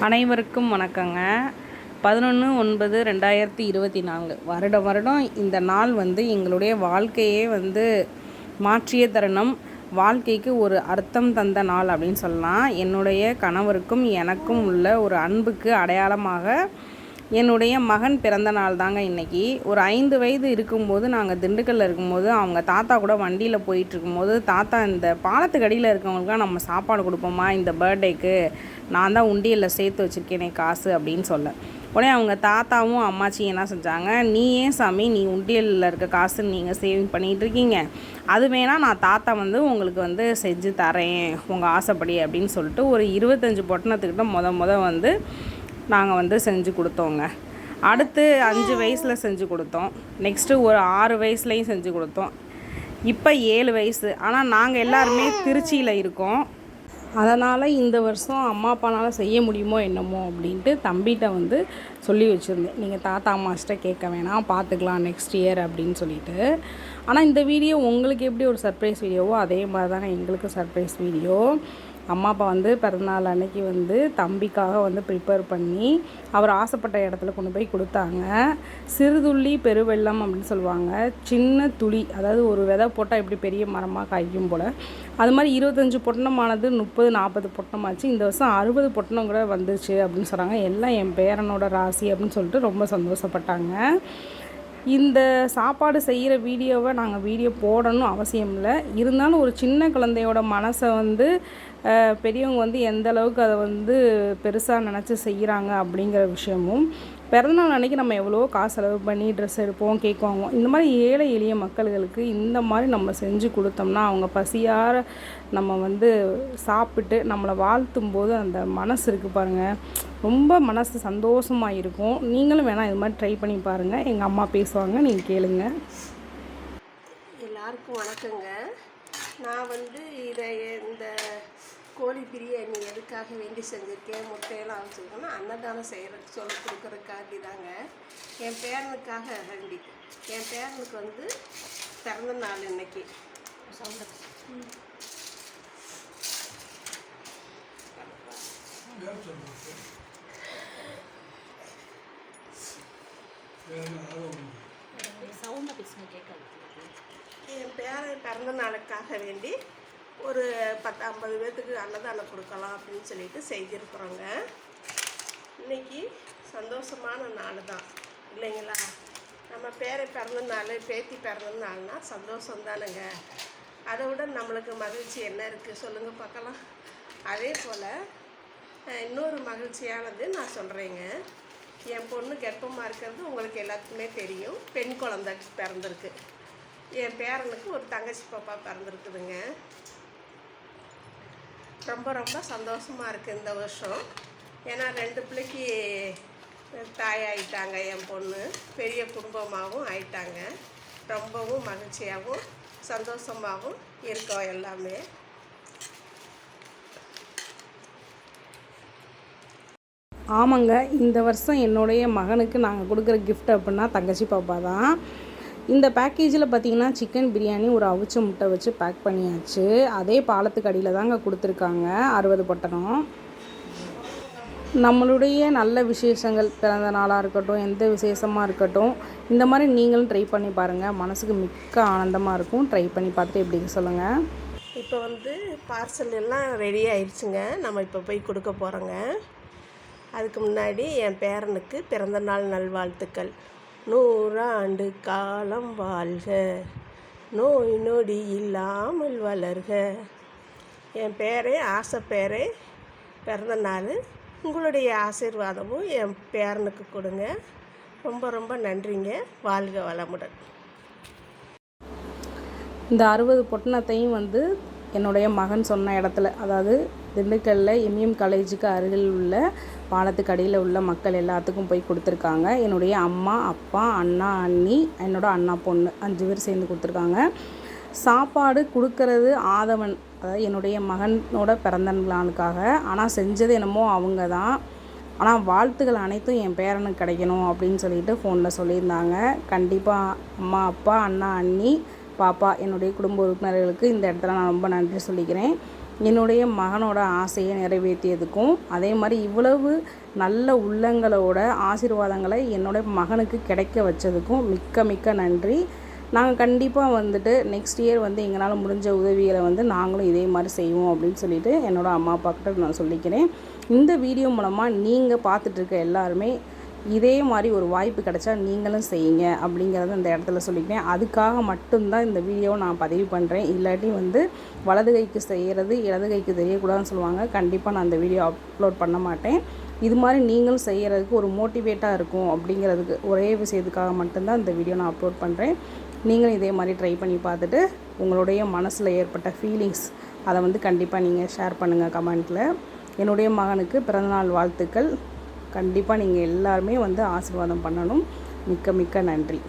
அனைவருக்கும் வணக்கங்க. பதினொன்று ஒன்பது ரெண்டாயிரத்தி இருபத்தி நான்கு. வருடம் வருடம் இந்த நாள் வந்து எங்களுடைய வாழ்க்கையே வந்து மாற்றிய தருணம். வாழ்க்கைக்கு ஒரு அர்த்தம் தந்த நாள் அப்படின்னு சொல்லலாம். என்னுடைய கணவருக்கும் எனக்கும் உள்ள ஒரு அன்புக்கு அடையாளமாக என்னுடைய மகன் பிறந்த நாள் தாங்க இன்றைக்கி ஒரு ஐந்து வயது இருக்கும்போது நாங்கள் திண்டுக்கல்லில் இருக்கும்போது அவங்க தாத்தா கூட வண்டியில் போயிட்டுருக்கும்போது தாத்தா இந்த பாலத்துக்கு அடியில் இருக்கவங்களுக்குலாம் நம்ம சாப்பாடு கொடுப்போமா? இந்த பர்த்டேக்கு நான் தான் உண்டியலில் சேர்த்து வச்சுருக்கேனே காசு அப்படின்னு சொல்ல. உடனே அவங்க தாத்தாவும் அம்மாச்சியும் என்ன செஞ்சாங்க? நீ ஏன் சாமி நீ உண்டியலில் இருக்க காசு நீங்கள் சேவிங் பண்ணிகிட்டு இருக்கீங்க. அது வேணால் நான் தாத்தா வந்து உங்களுக்கு வந்து செஞ்சு தரேன். உங்கள் ஆசைப்படி அப்படின்னு சொல்லிட்டு ஒரு இருபத்தஞ்சி பொட்டணத்துக்கிட்ட முத முத வந்து நாங்கள் வந்து செஞ்சு கொடுத்தோங்க. அடுத்து அஞ்சு வயசில் செஞ்சு கொடுத்தோம். நெக்ஸ்ட்டு ஒரு ஆறு வயசுலேயும் செஞ்சு கொடுத்தோம். இப்போ ஏழு வயசு. ஆனால் நாங்கள் எல்லாருமே திருச்சியில் இருக்கோம். அதனால் இந்த வருஷம் அம்மா அப்பானால் செய்ய முடியுமோ என்னமோ அப்படின்ட்டு தம்பிகிட்ட வந்து சொல்லி வச்சுருந்தேன். நீங்கள் தாத்தா அம்மாச்சிட்ட கேட்க வேணாம் பார்த்துக்கலாம் நெக்ஸ்ட் இயர் அப்படின்னு சொல்லிட்டு. ஆனால் இந்த வீடியோ உங்களுக்கு எப்படி ஒரு சர்ப்ரைஸ் வீடியோவோ அதே மாதிரி தானே எங்களுக்கு சர்ப்ரைஸ் வீடியோ அம்மா அப்பா வந்து பிறந்தநாள் அன்னைக்கு வந்து தம்பிக்காக வந்து ப்ரிப்பேர் பண்ணி அவர் ஆசைப்பட்ட இடத்துல கொண்டு போய் கொடுத்தாங்க. சிறுதுள்ளி பெருவெள்ளம் அப்படின்னு சொல்லுவாங்க. சின்ன துளி அதாவது ஒரு விதை போட்டால் எப்படி பெரிய மரமாக காய்க்கும் போல். அது மாதிரி இருபத்தஞ்சி பொட்டணமானது முப்பது நாற்பது பொட்டணமாச்சு. இந்த வருஷம் அறுபது பொட்டணம் கூட வந்துச்சு அப்படின்னு சொல்கிறாங்க எல்லாம் என் பேரனோட ராசி அப்படின்னு சொல்லிட்டு ரொம்ப சந்தோஷப்பட்டாங்க. இந்த சாப்பாடு செய்கிற வீடியோவை நாங்கள் வீடியோ போடணும் அவசியம் இல்லை. இருந்தாலும் ஒரு சின்ன குழந்தையோட மனசை வந்து பெரியவங்க வந்து எந்த அளவுக்கு அதை வந்து பெருசாக நினச்சி செய்கிறாங்க அப்படிங்கிற விஷயமும் பிறந்தநாள் அன்றைக்கி நம்ம எவ்வளோ காசு செலவு பண்ணி ட்ரெஸ் எடுப்போம் கேக் வாங்குவோம். இந்த மாதிரி ஏழை எளிய மக்கள்களுக்கு இந்த மாதிரி நம்ம செஞ்சு கொடுத்தோம்னா அவங்க பசியார நம்ம வந்து சாப்பிட்டு நம்மளை வாழ்த்தும் போது அந்த மனசு இருக்குது பாருங்கள் ரொம்ப மனசு சந்தோஷமாக இருக்கும் நீங்களும் வேணால் இது மாதிரி ட்ரை பண்ணி பாருங்கள் எங்கள் அம்மா பேசுவாங்க நீங்கள் கேளுங்க. எல்லாருக்கும் வணக்கங்க. நான் வந்து இதை இந்த கோழி பிரியாணி எதுக்காக வேண்டி செஞ்சுருக்கேன் முட்டையெல்லாம் வச்சுருக்கேன்னா அன்னதானம் செய்கிறதுக்கு சொல்லி கொடுக்குறதுக்காண்டி தாங்க என் பேரனுக்காக வேண்டி. என் பேரனுக்கு வந்து பிறந்த நாள் இன்னைக்கு. என் பேரன் பிறந்த நாளுக்காக வேண்டி ஒரு பத்து ஐம்பது பேர்த்துக்கு அன்னதானம் கொடுக்கலாம் அப்படின்னு சொல்லிட்டு செய்திருக்கிறோங்க இன்னைக்கு சந்தோஷமான நாள் தான். இல்லைங்களா? நம்ம பேரை பிறந்த நாள் பேத்தி பிறந்த நாள்னால் சந்தோஷம் தானுங்க. அதை விட நம்மளுக்கு மகிழ்ச்சி என்ன இருக்குது சொல்லுங்கள் பார்க்கலாம். அதே போல் இன்னொரு மகிழ்ச்சியானது நான் சொல்கிறேங்க என் பொண்ணு கர்ப்பமாக இருக்கிறது உங்களுக்கு எல்லாத்துக்குமே தெரியும். பெண் குழந்தை பிறந்திருக்கு. என் பேரனுக்கு ஒரு தங்கச்சி பாப்பா பிறந்திருக்குதுங்க. ரொம்ப ரொம்ப சந்தோஷமாக இருக்குது இந்த வருஷம். ஏன்னா ரெண்டு பிள்ளைக்கு தாயாயிட்டாங்க என் பொண்ணு. பெரிய குடும்பமாகவும் ஆயிட்டாங்க. ரொம்பவும் மகிழ்ச்சியாகவும் சந்தோஷமாகவும் இருக்கோம் எல்லாமே. ஆமாங்க இந்த வருஷம் என்னுடைய மகனுக்கு நாங்கள் கொடுக்குற கிஃப்ட் அப்படின்னா தங்கச்சி பாப்பா தான். இந்த பேக்கேஜில் பார்த்தீங்கன்னா சிக்கன் பிரியாணி ஒரு அவிச்ச முட்டை வச்சு பேக் பண்ணியாச்சு. அதே பாலத்துக்கு அடியில் தாங்க கொடுத்துருக்காங்க அறுபது பொட்டணம் நம்மளுடைய நல்ல விசேஷங்கள் பிறந்த நாளாக இருக்கட்டும் எந்த விசேஷமாக இருக்கட்டும் இந்த மாதிரி நீங்களும் ட்ரை பண்ணி பாருங்கள் மனசுக்கு மிக்க ஆனந்தமாக இருக்கும். ட்ரை பண்ணி பார்த்துட்டு எப்படின்னு சொல்லுங்கள் இப்போ வந்து பார்சல் எல்லாம் ரெடி ஆயிடுச்சுங்க. நம்ம இப்போ போய் கொடுக்க போகிறோங்க அதுக்கு முன்னாடி என் பேரனுக்கு பிறந்தநாள் நல்வாழ்த்துக்கள். நூறாண்டு காலம் வாழ்க நோய் நொடி இல்லாமல் வளர்க. என் பேரே ஆசை பேரே பிறந்தநாள் உங்களுடைய ஆசீர்வாதமும் என் பேரனுக்கு கொடுங்க. ரொம்ப ரொம்ப நன்றிங்க. வாழ்க வளமுடன். இந்த அறுபது பொட்டணத்தையும் வந்து என்னுடைய மகன் சொன்ன இடத்துல அதாவது திண்டுக்கல்லில் எம்இஎம் காலேஜுக்கு அருகில் உள்ள பாலத்துக்கு அடியில் உள்ள மக்கள் எல்லாத்துக்கும் போய் கொடுத்துருக்காங்க. என்னுடைய அம்மா அப்பா அண்ணா அண்ணி என்னோட அண்ணா பொண்ணு அஞ்சு பேர் சேர்ந்து கொடுத்துருக்காங்க. சாப்பாடு கொடுக்கறது ஆதவன் அதாவது என்னுடைய மகனோட பிறந்த நாளுக்காக. ஆனால் செஞ்சது என்னமோ அவங்க தான். ஆனால் வாழ்த்துக்கள் அனைத்தும் என் பேரனுக்கு கிடைக்கணும் அப்படின்னு சொல்லிட்டு ஃபோனில் சொல்லியிருந்தாங்க. கண்டிப்பாக அம்மா அப்பா அண்ணா அண்ணி பாப்பா என்னுடைய குடும்ப உறுப்பினர்களுக்கு இந்த இடத்துல நான் ரொம்ப நன்றி சொல்லிக்கிறேன். என்னுடைய மகனோட ஆசையை நிறைவேற்றியதுக்கும் அதே மாதிரி இவ்வளவு நல்ல உள்ளங்களோட ஆசீர்வாதங்களை என்னோட மகனுக்கு கிடைக்க வச்சதுக்கும் மிக்க மிக்க நன்றி. நாங்கள் கண்டிப்பாக வந்துட்டு நெக்ஸ்ட் இயர் வந்து எங்களால் முடிஞ்ச உதவிகளை வந்து நாங்களும் இதே மாதிரி செய்வோம் அப்படின்னு சொல்லிட்டு என்னோடய அம்மா அப்பாக்கிட்ட நான் சொல்லிக்கிறேன். இந்த வீடியோ மூலமாக நீங்கள் பார்த்துட்ருக்க எல்லாருமே இதே மாதிரி ஒரு வாய்ப்பு கிடைச்சா நீங்களும் செய்யுங்க அப்படிங்கிறத இந்த இடத்துல சொல்லிக்கிறேன். அதுக்காக மட்டும்தான் இந்த வீடியோவை நான் பதிவு பண்ணுறேன் இல்லாட்டி வந்து வலது கைக்கு செய்கிறது இடது கைக்கு தெரியக்கூடாதுன்னு சொல்லுவாங்க. கண்டிப்பாக நான் அந்த வீடியோ அப்லோட் பண்ண மாட்டேன். இது மாதிரி நீங்களும் செய்கிறதுக்கு ஒரு மோட்டிவேட்டாக இருக்கும் அப்படிங்கிறதுக்கு ஒரே விஷயத்துக்காக மட்டும்தான் இந்த வீடியோ நான் அப்லோட் பண்ணுறேன் நீங்களும் இதே மாதிரி ட்ரை பண்ணி பார்த்துட்டு உங்களுடைய மனசில் ஏற்பட்ட ஃபீலிங்ஸ் அதை வந்து கண்டிப்பாக நீங்கள் ஷேர் பண்ணுங்கள் கமெண்ட்டில் என்னுடைய மகனுக்கு பிறந்தநாள் வாழ்த்துக்கள். கண்டிப்பாக நீங்கள் எல்லாருமே வந்து ஆசீர்வாதம் பண்ணணும். மிக்க மிக்க நன்றி.